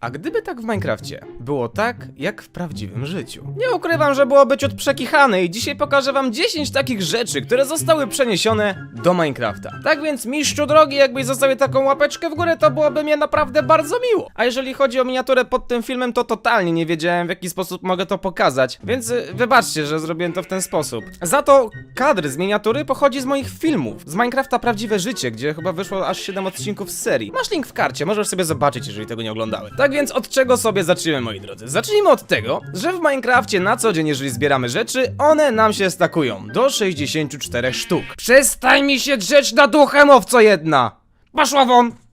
A gdyby tak w Minecrafcie było tak, jak w prawdziwym życiu? Nie ukrywam, że było być od przekichane i dzisiaj pokażę wam 10 takich rzeczy, które zostały przeniesione do Minecrafta. Tak więc, mistrzu drogi, jakbyś zostawił taką łapeczkę w górę, to byłoby mi naprawdę bardzo miło. A jeżeli chodzi o miniaturę pod tym filmem, to totalnie nie wiedziałem, w jaki sposób mogę to pokazać, więc y, wybaczcie, że zrobiłem to w ten sposób. Za to kadr z miniatury pochodzi z moich filmów, z Minecrafta Prawdziwe Życie, gdzie chyba wyszło aż 7 odcinków z serii. Masz link w karcie, możesz sobie zobaczyć, jeżeli tego nie oglądałeś. Tak więc od czego sobie zaczniemy, moi drodzy? Zacznijmy od tego, że w Minecrafcie na co dzień, jeżeli zbieramy rzeczy, one nam się stakują do 64 sztuk. Przestań mi się drzeć na duchem, owco jedna! Poszła won!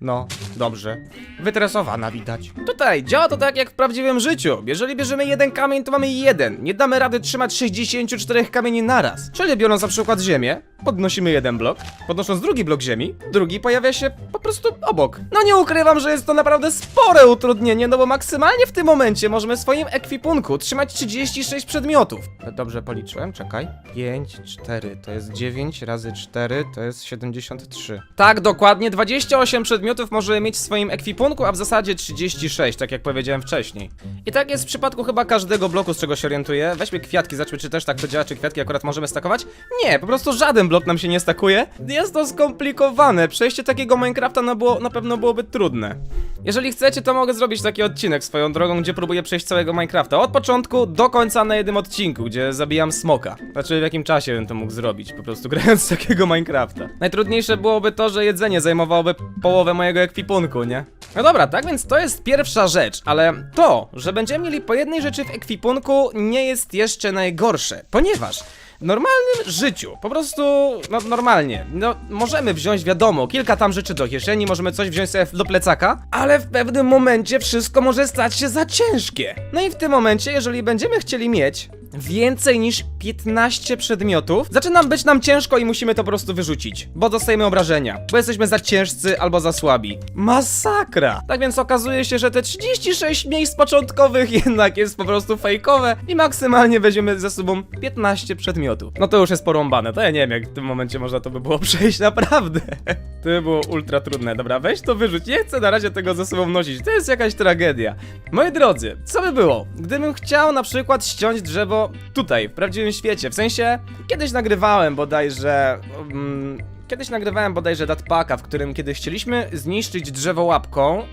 No, dobrze. Wytresowana widać. Tutaj działa to tak jak w prawdziwym życiu. Jeżeli bierzemy jeden kamień, to mamy jeden. Nie damy rady trzymać 64 kamieni naraz. Czyli biorąc na przykład ziemię, podnosimy jeden blok, podnosząc drugi blok ziemi, drugi pojawia się po prostu obok. No nie ukrywam, że jest to naprawdę spore utrudnienie, no bo maksymalnie w tym momencie możemy w swoim ekwipunku trzymać 36 przedmiotów. Dobrze policzyłem, czekaj. 5, 4, to jest 9 razy 4, to jest 73. Tak, dokładnie 28 przedmiotów możemy mieć w swoim ekwipunku, a w zasadzie 36, tak jak powiedziałem wcześniej. I tak jest w przypadku chyba każdego bloku, z czego się orientuję. Weźmy kwiatki, zobaczmy czy też tak to działa, czy kwiatki akurat możemy stakować. Nie, po prostu żaden blok nam się nie stakuje. Jest to skomplikowane, przejście takiego Minecrafta no było, na pewno byłoby trudne. Jeżeli chcecie, to mogę zrobić taki odcinek swoją drogą, gdzie próbuję przejść całego Minecrafta. Od początku do końca na jednym odcinku, gdzie zabijam smoka. Znaczy w jakim czasie bym to mógł zrobić, po prostu grając takiego Minecrafta. Najtrudniejsze byłoby to, że jedzenie zajmowałoby połowę mojego ekwipunku, nie? No dobra, tak więc to jest pierwsza rzecz, ale to, że będziemy mieli po jednej rzeczy w ekwipunku nie jest jeszcze najgorsze, ponieważ w normalnym życiu, po prostu, no normalnie, no możemy wziąć, wiadomo, kilka tam rzeczy do kieszeni, możemy coś wziąć sobie do plecaka, ale w pewnym momencie wszystko może stać się za ciężkie. No i w tym momencie, jeżeli będziemy chcieli mieć więcej niż 15 przedmiotów, zaczyna być nam ciężko i musimy to po prostu wyrzucić, bo dostajemy obrażenia, bo jesteśmy za ciężcy albo za słabi. Masakra! Tak więc okazuje się, że te 36 miejsc początkowych jednak jest po prostu fejkowe i maksymalnie weźmiemy ze sobą 15 przedmiotów. No to już jest porąbane, to ja nie wiem jak w tym momencie można to by było przejść, naprawdę. To by było ultra trudne. Dobra, weź to wyrzuć, nie chcę na razie tego ze sobą nosić, to jest jakaś tragedia. Moi drodzy, co by było, gdybym chciał na przykład ściąć drzewo tutaj, w prawdziwym świecie, w sensie kiedyś nagrywałem bodajże... Um, Kiedyś nagrywałem bodajże datpaka, w którym kiedy chcieliśmy zniszczyć drzewo łapką, yy,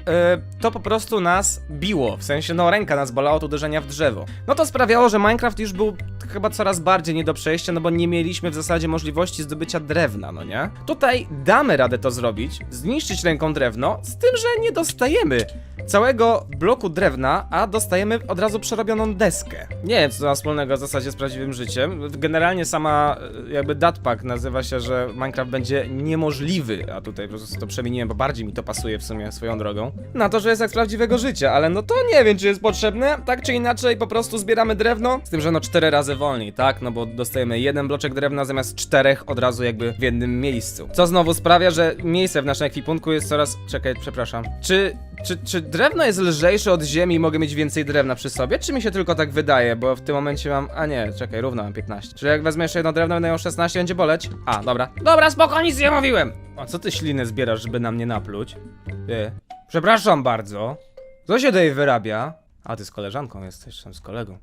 to po prostu nas biło, w sensie no ręka nas bolała od uderzenia w drzewo. No to sprawiało, że Minecraft już był chyba coraz bardziej nie do przejścia, no bo nie mieliśmy w zasadzie możliwości zdobycia drewna, no nie? Tutaj damy radę to zrobić, zniszczyć ręką drewno, z tym, że nie dostajemy całego bloku drewna, a dostajemy od razu przerobioną deskę. Nie wiem, co ma wspólnego w zasadzie z prawdziwym życiem. Generalnie sama e, jakby datpack nazywa się, że Minecraft będzie niemożliwy, a tutaj po prostu to przemieniłem, bo bardziej mi to pasuje w sumie swoją drogą. Na to, że jest jak z prawdziwego życia, ale no to nie wiem, czy jest potrzebne. Tak czy inaczej, po prostu zbieramy drewno, z tym, że no cztery razy wolniej, tak? No bo dostajemy jeden bloczek drewna zamiast czterech od razu jakby w jednym miejscu. Co znowu sprawia, że miejsce w naszym ekwipunku jest coraz... Czekaj, przepraszam. Czy czy, czy drewno jest lżejsze od ziemi i mogę mieć więcej drewna przy sobie? Czy mi się tylko tak wydaje? Bo w tym momencie mam. A nie, czekaj, równo mam 15. Czy jak wezmę jeszcze jedno drewno, będę miał 16, będzie boleć? A, dobra. Dobra, spoko, nic nie mówiłem! A co ty ślinę zbierasz, żeby na mnie napluć? Ty. Przepraszam bardzo. Co się tutaj wyrabia? A ty z koleżanką jesteś, tam z kolegą.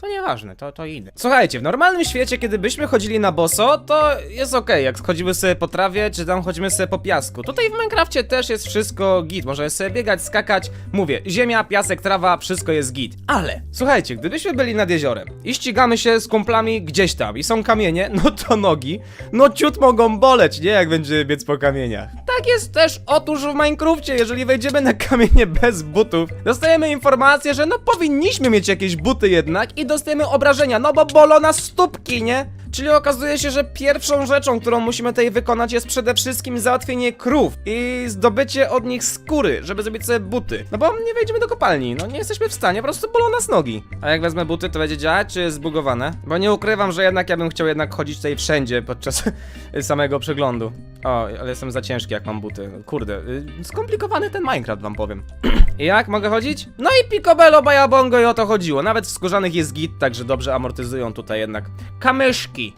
To nieważne, to, to idę. Słuchajcie, w normalnym świecie, kiedy byśmy chodzili na boso, to jest okej, jak chodzimy sobie po trawie, czy tam chodzimy sobie po piasku. Tutaj w Minecrafcie też jest wszystko git, możemy sobie biegać, skakać, mówię, ziemia, piasek, trawa, wszystko jest git. Ale, słuchajcie, gdybyśmy byli nad jeziorem i ścigamy się z kumplami gdzieś tam i są kamienie, no to nogi, no ciut mogą boleć, nie? Jak będziemy biec po kamieniach. Tak jest też otóż w Minecrafcie, jeżeli wejdziemy na kamienie bez butów, dostajemy informację, że no powinniśmy mieć jakieś buty jednak i dostajemy obrażenia, no bo bolą nas stópki, nie? Czyli okazuje się, że pierwszą rzeczą, którą musimy tutaj wykonać jest przede wszystkim załatwienie krów i zdobycie od nich skóry, żeby zrobić sobie buty. No bo nie wejdziemy do kopalni, no nie jesteśmy w stanie, po prostu bolą nas nogi. A jak wezmę buty, to będzie działać, czy zbugowane? Bo nie ukrywam, że jednak ja bym chciał jednak chodzić tutaj wszędzie podczas samego przeglądu. O, ale jestem za ciężki jak mam buty. Kurde, y, skomplikowany ten Minecraft wam powiem. I jak mogę chodzić? No i picobello, bajabongo i o to chodziło. Nawet w skórzanych jest git, także dobrze amortyzują tutaj jednak kamyszki.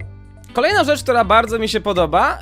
Kolejna rzecz, która bardzo mi się podoba,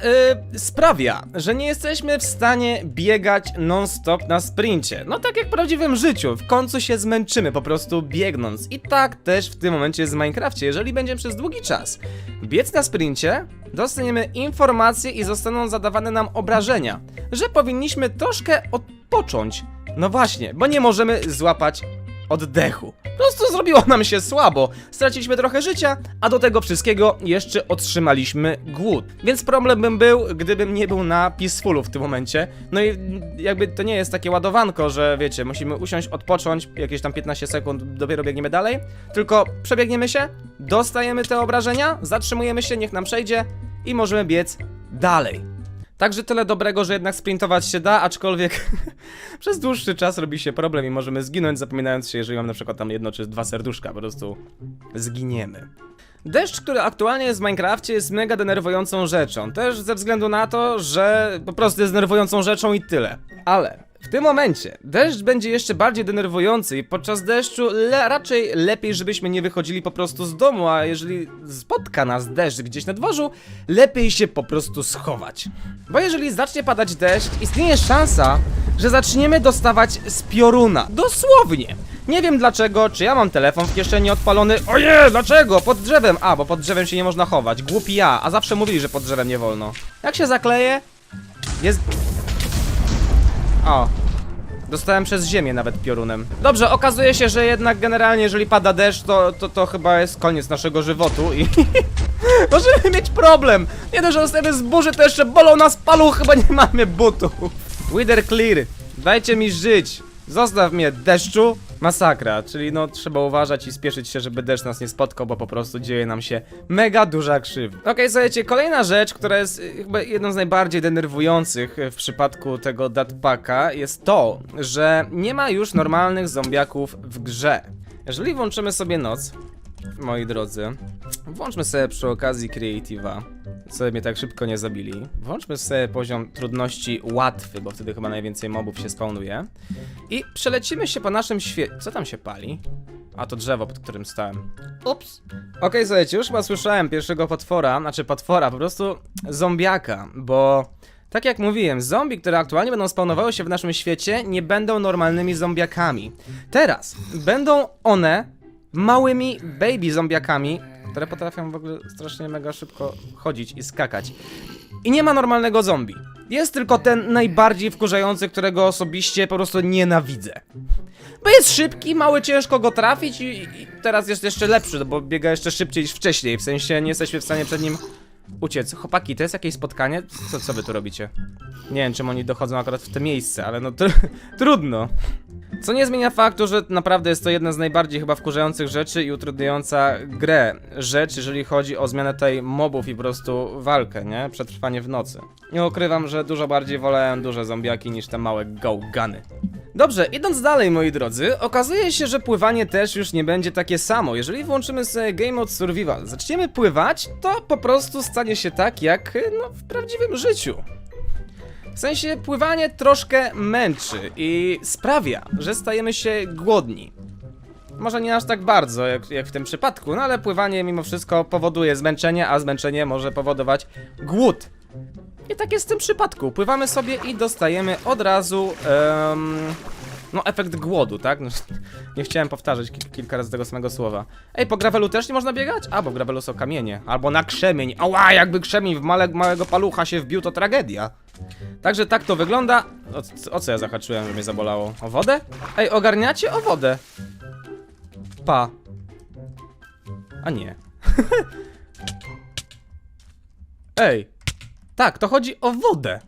yy, sprawia, że nie jesteśmy w stanie biegać non-stop na sprincie. No tak jak w prawdziwym życiu, w końcu się zmęczymy po prostu biegnąc. I tak też w tym momencie w Minecrafcie. Jeżeli będziemy przez długi czas biec na sprincie, dostaniemy informacje i zostaną zadawane nam obrażenia, że powinniśmy troszkę odpocząć. No właśnie, bo nie możemy złapać oddechu. Po prostu zrobiło nam się słabo. Straciliśmy trochę życia, a do tego wszystkiego jeszcze otrzymaliśmy głód. Więc problem bym był, gdybym nie był na Peacefulu w tym momencie. No i jakby to nie jest takie ładowanko, że wiecie, musimy usiąść, odpocząć, jakieś tam 15 sekund, dopiero biegniemy dalej. Tylko przebiegniemy się, dostajemy te obrażenia, zatrzymujemy się, niech nam przejdzie i możemy biec dalej. Także tyle dobrego, że jednak sprintować się da, aczkolwiek przez dłuższy czas robi się problem i możemy zginąć, zapominając się, jeżeli mam na przykład tam jedno czy dwa serduszka, po prostu zginiemy. Deszcz, który aktualnie jest w Minecrafcie, jest mega denerwującą rzeczą. Też ze względu na to, że po prostu jest denerwującą rzeczą i tyle. Ale w tym momencie deszcz będzie jeszcze bardziej denerwujący i podczas deszczu le raczej lepiej, żebyśmy nie wychodzili po prostu z domu, a jeżeli spotka nas deszcz gdzieś na dworzu, lepiej się po prostu schować. Bo jeżeli zacznie padać deszcz, istnieje szansa, że zaczniemy dostawać z pioruna. Dosłownie. Nie wiem dlaczego, czy ja mam telefon w kieszeni odpalony. Oje, dlaczego? Pod drzewem. A, bo pod drzewem się nie można chować. Głupi ja, a zawsze mówili, że pod drzewem nie wolno. Jak się zakleje? Jest. O. Dostałem przez ziemię nawet piorunem. Dobrze, okazuje się, że jednak generalnie, jeżeli pada deszcz, to, to, to chyba jest koniec naszego żywotu i możemy mieć problem. Nie dość, że dostajemy z burzy, to jeszcze bolą nas paluch, chyba nie mamy butów. Wither clear. Dajcie mi żyć. Zostaw mnie, deszczu. Masakra, czyli no trzeba uważać i spieszyć się, żeby deszcz nas nie spotkał, bo po prostu dzieje nam się mega duża krzywda. Okej, słuchajcie, kolejna rzecz, która jest y, chyba jedną z najbardziej denerwujących y, w przypadku tego datpaka jest to, że nie ma już normalnych zombiaków w grze. Jeżeli włączymy sobie noc, moi drodzy, włączmy sobie przy okazji Creative'a, sobie mnie tak szybko nie zabili. Włączmy sobie poziom trudności łatwy, bo wtedy chyba najwięcej mobów się spawnuje. I przelecimy się po naszym świecie. Co tam się pali? A to drzewo, pod którym stałem. Ups. Okej, słuchajcie, już chyba słyszałem pierwszego potwora, znaczy potwora, po prostu zombiaka, bo tak jak mówiłem, zombie, które aktualnie będą spawnowały się w naszym świecie, nie będą normalnymi zombiakami. Teraz będą one małymi baby zombiakami, które potrafią w ogóle strasznie mega szybko chodzić i skakać. I nie ma normalnego zombie. Jest tylko ten najbardziej wkurzający, którego osobiście po prostu nienawidzę. Bo jest szybki, mały, ciężko go trafić i, i teraz jest jeszcze lepszy, bo biega jeszcze szybciej niż wcześniej. W sensie nie jesteśmy w stanie przed nim uciec. Chłopaki, to jest jakieś spotkanie? Co, co wy tu robicie? Nie wiem, czym oni dochodzą akurat w to miejsce, ale no tr trudno. Co nie zmienia faktu, że naprawdę jest to jedna z najbardziej chyba wkurzających rzeczy i utrudniająca grę rzecz, jeżeli chodzi o zmianę tej mobów i po prostu walkę, nie? Przetrwanie w nocy. Nie ukrywam, że dużo bardziej wolałem duże zombiaki niż te małe go-guny. Dobrze, idąc dalej, moi drodzy, okazuje się, że pływanie też już nie będzie takie samo. Jeżeli włączymy sobie Game Mode Survival, zaczniemy pływać, to po prostu stanie się tak, jak no, w prawdziwym życiu. W sensie pływanie troszkę męczy i sprawia, że stajemy się głodni. Może nie aż tak bardzo, jak, jak w tym przypadku, no ale pływanie mimo wszystko powoduje zmęczenie, a zmęczenie może powodować głód. I tak jest w tym przypadku. Pływamy sobie i dostajemy od razu. em, no, efekt głodu, tak? No, nie chciałem powtarzać ki- kilka razy tego samego słowa. Ej, po gravelu też nie można biegać? A, bo gravelu są kamienie. Albo na krzemień. Ała, jakby krzemień w male, małego palucha się wbił, to tragedia. Także tak to wygląda. O, o co ja zahaczyłem, że mnie zabolało? O wodę? Ej, ogarniacie o wodę. Pa. A nie. Ej. Tak, to chodzi o wodę.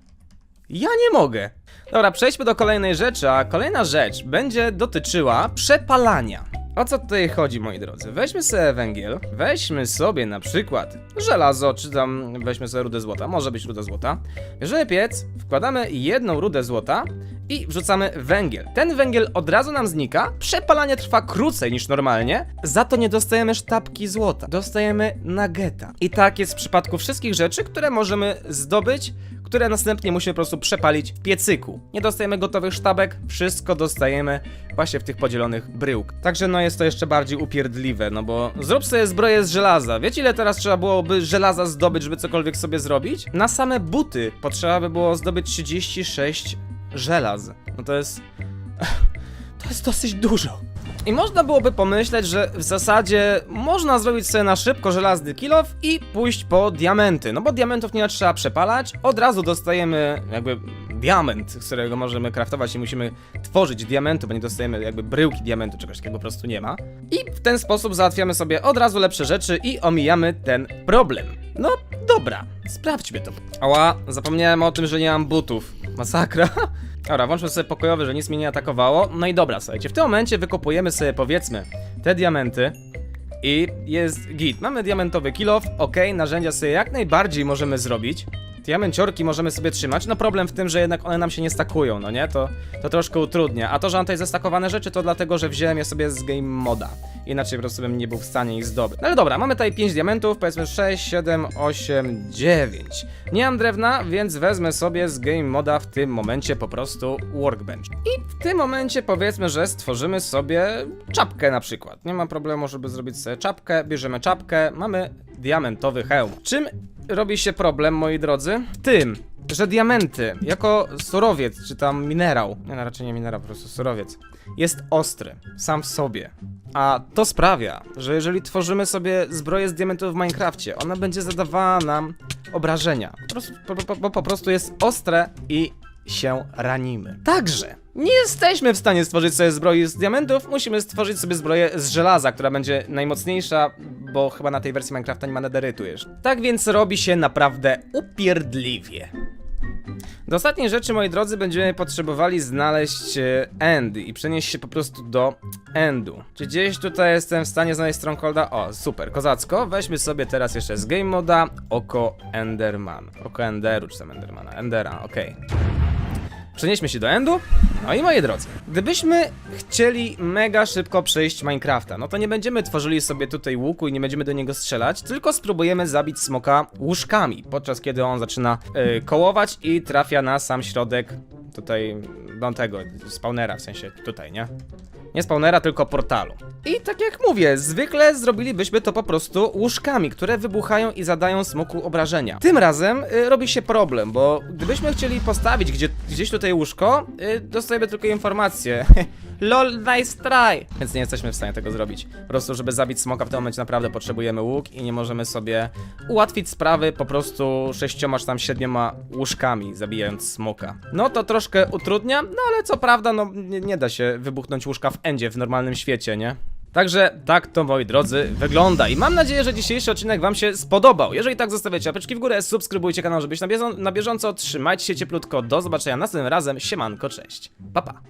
Ja nie mogę. Dobra, przejdźmy do kolejnej rzeczy, a kolejna rzecz będzie dotyczyła przepalania. O co tutaj chodzi, moi drodzy? Weźmy sobie węgiel, weźmy sobie na przykład żelazo, czy tam weźmy sobie rudę złota, może być ruda złota. Bierzemy piec, wkładamy jedną rudę złota i wrzucamy węgiel. Ten węgiel od razu nam znika, przepalanie trwa krócej niż normalnie, za to nie dostajemy sztabki złota, dostajemy nageta. I tak jest w przypadku wszystkich rzeczy, które możemy zdobyć, które następnie musimy po prostu przepalić w piecyku. Nie dostajemy gotowych sztabek, wszystko dostajemy właśnie w tych podzielonych bryłk. Także no jest to jeszcze bardziej upierdliwe, no bo zrób sobie zbroję z żelaza. Wiecie ile teraz trzeba byłoby żelaza zdobyć, żeby cokolwiek sobie zrobić? Na same buty potrzeba by było zdobyć 36 żelaz. No to jest... To jest dosyć dużo. I można byłoby pomyśleć, że w zasadzie można zrobić sobie na szybko żelazny kilof i pójść po diamenty. No bo diamentów nie trzeba przepalać, od razu dostajemy jakby diament, z którego możemy craftować i musimy tworzyć diamentu, bo nie dostajemy jakby bryłki diamentu, czegoś takiego po prostu nie ma. I w ten sposób załatwiamy sobie od razu lepsze rzeczy i omijamy ten problem. No dobra, sprawdźmy to. Ała, zapomniałem o tym, że nie mam butów. Masakra. Dobra, włączmy sobie pokojowy, że nic mnie nie atakowało. No i dobra, słuchajcie, w tym momencie wykopujemy sobie powiedzmy te diamenty. I jest git. Mamy diamentowy kilof, ok, narzędzia sobie jak najbardziej możemy zrobić. Diamenciorki możemy sobie trzymać, no problem w tym, że jednak one nam się nie stakują, no nie? To, to troszkę utrudnia. A to, że mam tutaj zestakowane rzeczy, to dlatego, że wziąłem je sobie z game moda. Inaczej po prostu bym nie był w stanie ich zdobyć. No ale dobra, mamy tutaj 5 diamentów, powiedzmy 6, 7, 8, 9. Nie mam drewna, więc wezmę sobie z game moda w tym momencie po prostu workbench. I w tym momencie powiedzmy, że stworzymy sobie czapkę na przykład. Nie ma problemu, żeby zrobić sobie czapkę. Bierzemy czapkę, mamy diamentowy hełm. Czym robi się problem, moi drodzy? W tym, że diamenty jako surowiec, czy tam minerał, nie, no raczej nie minerał, po prostu surowiec, jest ostry sam w sobie. A to sprawia, że jeżeli tworzymy sobie zbroję z diamentów w Minecrafcie, ona będzie zadawała nam obrażenia. Po prostu, po, po, po, prostu jest ostre i się ranimy. Także nie jesteśmy w stanie stworzyć sobie zbroi z diamentów, musimy stworzyć sobie zbroję z żelaza, która będzie najmocniejsza, bo chyba na tej wersji Minecrafta nie ma nederytu jeszcze. Tak więc robi się naprawdę upierdliwie. Do ostatniej rzeczy, moi drodzy, będziemy potrzebowali znaleźć e, end i przenieść się po prostu do endu. Czy gdzieś tutaj jestem w stanie znaleźć strongholda? O, super, kozacko. Weźmy sobie teraz jeszcze z game moda oko Enderman. Oko Enderu, czy tam Endermana? Endera, okej. Przenieśmy się do endu. No i moi drodzy, gdybyśmy chcieli mega szybko przejść Minecrafta, no to nie będziemy tworzyli sobie tutaj łuku i nie będziemy do niego strzelać, tylko spróbujemy zabić smoka łóżkami, podczas kiedy on zaczyna y, kołować i trafia na sam środek tutaj, no tego, spawnera, w sensie tutaj, nie? Nie spawnera, tylko portalu. I tak jak mówię, zwykle zrobilibyśmy to po prostu łóżkami, które wybuchają i zadają smoku obrażenia. Tym razem y, robi się problem, bo gdybyśmy chcieli postawić gdzie, gdzieś tutaj łóżko, y, dostajemy tylko informację. LOL, nice try! Więc nie jesteśmy w stanie tego zrobić. Po prostu, żeby zabić smoka w tym momencie naprawdę potrzebujemy łuk i nie możemy sobie ułatwić sprawy po prostu sześcioma czy tam siedmioma łóżkami, zabijając smoka. No to troszkę utrudnia, no ale co prawda, no nie, nie da się wybuchnąć łóżka w endzie w normalnym świecie, nie? Także tak to moi drodzy wygląda i mam nadzieję, że dzisiejszy odcinek wam się spodobał. Jeżeli tak zostawiacie łapeczki w górę, subskrybujcie kanał, żeby być na, bieżą- na bieżąco, trzymajcie się cieplutko, do zobaczenia następnym razem, siemanko, cześć, pa pa.